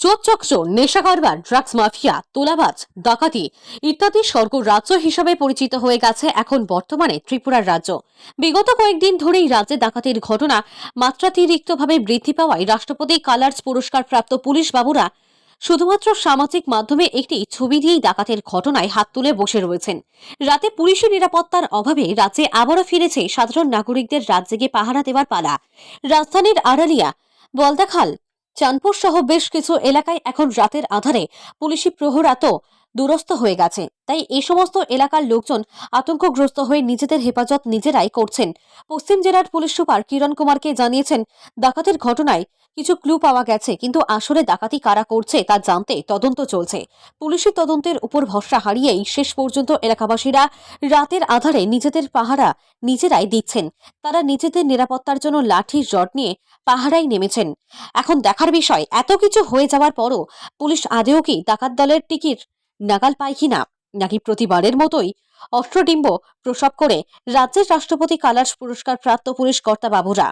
চোরচক্র নেশা কারবার drugs mafia তোলাবাজ, ডাকাতি ইত্যাদি স্বর্গ রাজ্য হিসাবে পরিচিত হয়ে গেছে এখন বর্তমানে ত্রিপুরার রাজ্য। বিগত কয়েকদিন ধরেই রাজ্যে ডাকাতির ঘটনা মাত্রাতিরিক্তভাবে বৃদ্ধি পাওয়ায় রাষ্ট্রপতি কালার্স পুরস্কার প্রাপ্ত পুলিশ বাবুরা শুধুমাত্র সামাজিক মাধ্যমে একটি ছবি দিয়েই ডাকাতের ঘটনায় হাত তুলে বসে রয়েছেন। রাতে পুলিশি নিরাপত্তার অভাবে রাজ্যে আবারও ফিরেছে সাধারণ নাগরিকদের রাত জেগে পাহারা দেওয়ার পালা। রাজধানীর আড়ালিয়া বলদাখাল চাঁদপুর সহ বেশ কিছু এলাকায় এখন রাতের আধারে পুলিশি প্রহরা তো দুরস্ত হয়ে গেছে। তাই এই সমস্ত এলাকার লোকজন আতঙ্কগ্রস্ত হয়ে নিজেদের হেফাজত নিজেরাই করছেন। পশ্চিম জেলার পুলিশ সুপার কিরণ কুমারকে জানিয়েছেন, ডাকাতের ঘটনায় কিছু ক্লু পাওয়া গেছে, কিন্তু আসলে ডাকাতি কারা করছে তা জানতে তদন্ত চলছে। পুলিশের তদন্তের উপর ভরসা হারিয়েই শেষ পর্যন্ত এলাকাবাসীরা রাতের আধারে নিজেদের পাহারা নিজেরাই দিচ্ছেন। তারা নিজেদের নিরাপত্তার জন্য লাঠি রড নিয়ে পাহারায় নেমেছেন। এখন দেখার বিষয়, এত কিছু হয়ে যাওয়ার পরও পুলিশ আদেও কি ডাকাত দলের টিকিট নাগাল পায় কিনা নাকি প্রতিবারের মতোই অষ্টডিম্ব প্রসব করে রাজ্যের রাষ্ট্রপতি কালার্স পুরস্কার প্রাপ্ত পুলিশ কর্তা বাবুরা?